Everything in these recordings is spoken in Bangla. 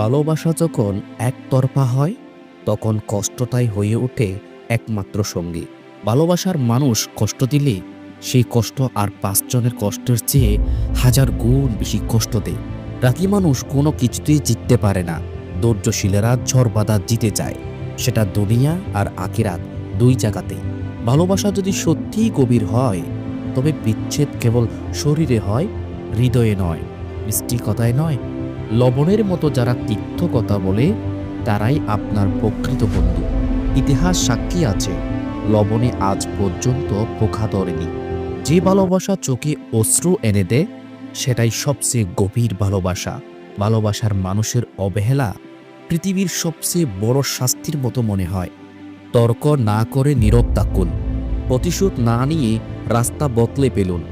ভালোবাসা যখন একতরফা হয়, তখন কষ্টটাই হয়ে ওঠে একমাত্র সঙ্গী। ভালোবাসার মানুষ কষ্ট দিলে, সেই কষ্ট আর পাঁচজনের কষ্টের চেয়ে হাজার গুণ বেশি কষ্ট দেয়। রাতি মানুষ কোনো কিছুতেই জিততে পারে না। ধৈর্যশীলেরা ঝড় বাধা জিতে যায়। সেটা দুনিয়া আর আখিরাত দুই জায়গাতেই ভালোবাসা যদি সত্যিই গভীর হয়, তবে বিচ্ছেদ কেবল শরীরে হয়, হৃদয়ে নয় মিষ্টি কথায় নয় লবণের মতো যারা তিক্ত কথা বলে, তারাই আপনার প্রকৃত বন্ধু। ইতিহাস সাক্ষী আছে, লবণে আজ পর্যন্ত পোখা ধরেনি। যে ভালোবাসা চোখে অশ্রু এনে দেয়, সেটাই সবচেয়ে গভীর ভালোবাসা। ভালোবাসার মানুষের অবহেলা পৃথিবীর সবচেয়ে বড় শাস্তির মতো মনে হয়। তর্ক না করে নীরব থাকুন। প্রতিশোধ না নিয়ে রাস্তা বদলে পেলুন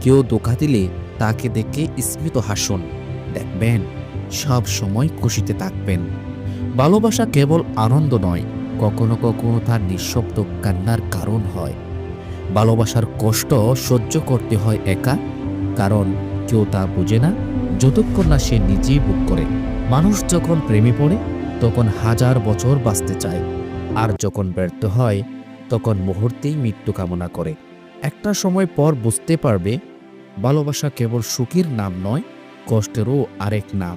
কেউ দোকা দিলে তাকে দেখে স্মিত হাসুন। দেখবেন সব সময় খুশিতে থাকবেন। ভালোবাসা কেবল আনন্দ নয়, কখনো কখনো তার নিঃশব্দ কান্নার কারণ হয়। ভালোবাসার কষ্ট সহ্য করতে হয় একা, কারণ কেউ তা বুঝে না, যতক্ষণ না সে নিজেই বুক করে। মানুষ যখন প্রেমে পড়ে, তখন হাজার বছর বাঁচতে চায়, আর যখন ব্যর্থ হয়, তখন মুহূর্তেই মৃত্যু কামনা করে। একটা সময় পর বুঝতে পারবে, ভালোবাসা কেবল সুখীর নাম নয়, কষ্টেরও আরেক নাম।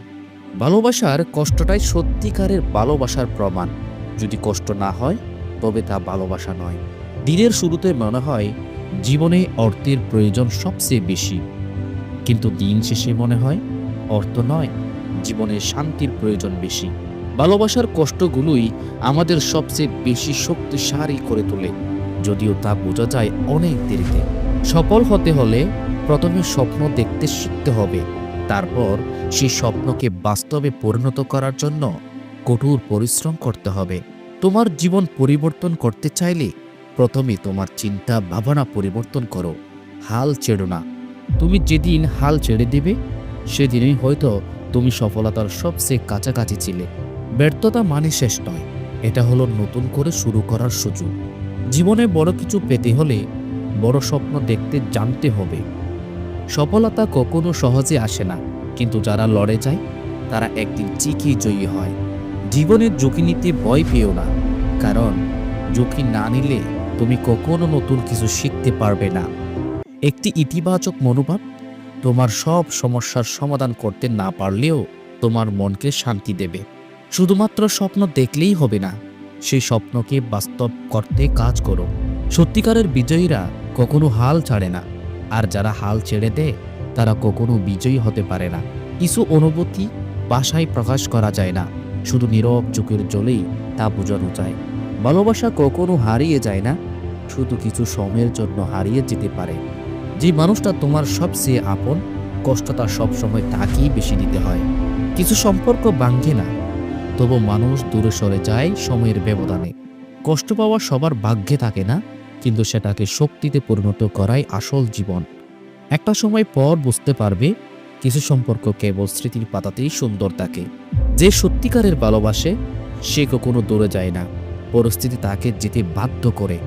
ভালোবাসার কষ্টটাই সত্যিকারের ভালোবাসার প্রমাণ। যদি কষ্ট না হয়, তবে তা ভালোবাসা নয়। দিনের শুরুতে মনে হয়, জীবনে অর্থের প্রয়োজন সবচেয়ে বেশি। কিন্তু দিন শেষে মনে হয়, অর্থ নয়, জীবনে শান্তির প্রয়োজন বেশি। ভালোবাসার কষ্টগুলোই আমাদের সবচেয়ে বেশি শক্তিশালী করে তোলে। যদিও তা বোঝা যায় অনেক দেরিতে। সফল হতে হলে প্রথমে স্বপ্ন দেখতে শিখতে হবে। তারপর সেই স্বপ্নকে বাস্তবে পরিণত করার জন্য কঠোর পরিশ্রম করতে হবে। তোমার জীবন পরিবর্তন করতে চাইলে প্রথমে তোমার চিন্তা ভাবনা পরিবর্তন করো। হাল ছেড়ো না। তুমি যেদিন হাল ছেড়ে দেবে, সেদিনই হয়তো তুমি সফলতার সবচেয়ে কাছাকাছি ছিলে। ব্যর্থতা মানে শেষ নয়। এটা হলো নতুন করে শুরু করার সুযোগ। জীবনে বড় কিছু পেতে হলে বড় স্বপ্ন দেখতে জানতে হবে। সফলতা কখনো সহজে আসে না। কিন্তু যারা লড়ে যায়, তারা একদিন ঠিকই জয়ী হয়। জীবনের ঝুঁকি নিতে ভয় পেও না। কারণ, ঝুঁকি না নিলে তুমি কখনো নতুন কিছু শিখতে পারবে না। একটি ইতিবাচক মনোভাব তোমার সব সমস্যার সমাধান করতে না পারলেও তোমার মনকে শান্তি দেবে। শুধুমাত্র স্বপ্ন দেখলেই হবে না, সেই স্বপ্নকে বাস্তব করতে কাজ করো। সত্যিকারের বিজয়ীরা কখনো হাল ছাড়ে না। আর যারা হাল ছেড়ে দেয়, তারা কখনো বিজয়ী হতে পারে না। কিছু অনুভূতি ভাষায় প্রকাশ করা যায় না। শুধু নীরব চোখের জলেই তা বোঝানো যায়। ভালোবাসা কখনো হারিয়ে যায় না। শুধু কিছু সময়ের জন্য হারিয়ে যেতে পারে। যে মানুষটা তোমার সবচেয়ে আপন, কষ্টটা সবসময় তাকেই বেশি দিতে হয়। কিছু সম্পর্ক ভাঙ্গে না। তবু মানুষ দূরে সরে যায় সময়ের ব্যবধানে। কষ্ট পাওয়া সবার ভাগ্যে থাকে না। কিন্তু সেটাকে শক্তিতে পরিণত করাই আসল জীবন। একটা সময় পর বুঝতে পারবে, কিছু সম্পর্ক কেবল স্মৃতির পাতাতেই সুন্দর থাকে। যে সত্যিকারের ভালোবাসে, সে কখনো দূরে যায় না। পরিস্থিতি তাকে যেতে বাধ্য করে।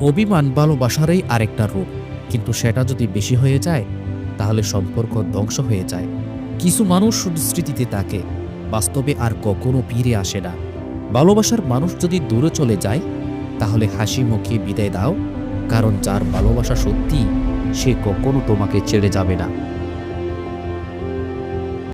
অভিমান ভালোবাসারই আরেকটা রূপ। কিন্তু সেটা যদি বেশি হয়ে যায়, তাহলে সম্পর্ক ধ্বংস হয়ে যায়। কিছু মানুষ স্মৃতিতে থাকে, বাস্তবে আর কখনো ফিরে আসে না। ভালোবাসার মানুষ যদি দূরে চলে যায় তাহলে হাসি মুখে বিদায় দাও, কারণ যার ভালোবাসা সত্যি, সে কখনো তোমাকে ছেড়ে যাবে না।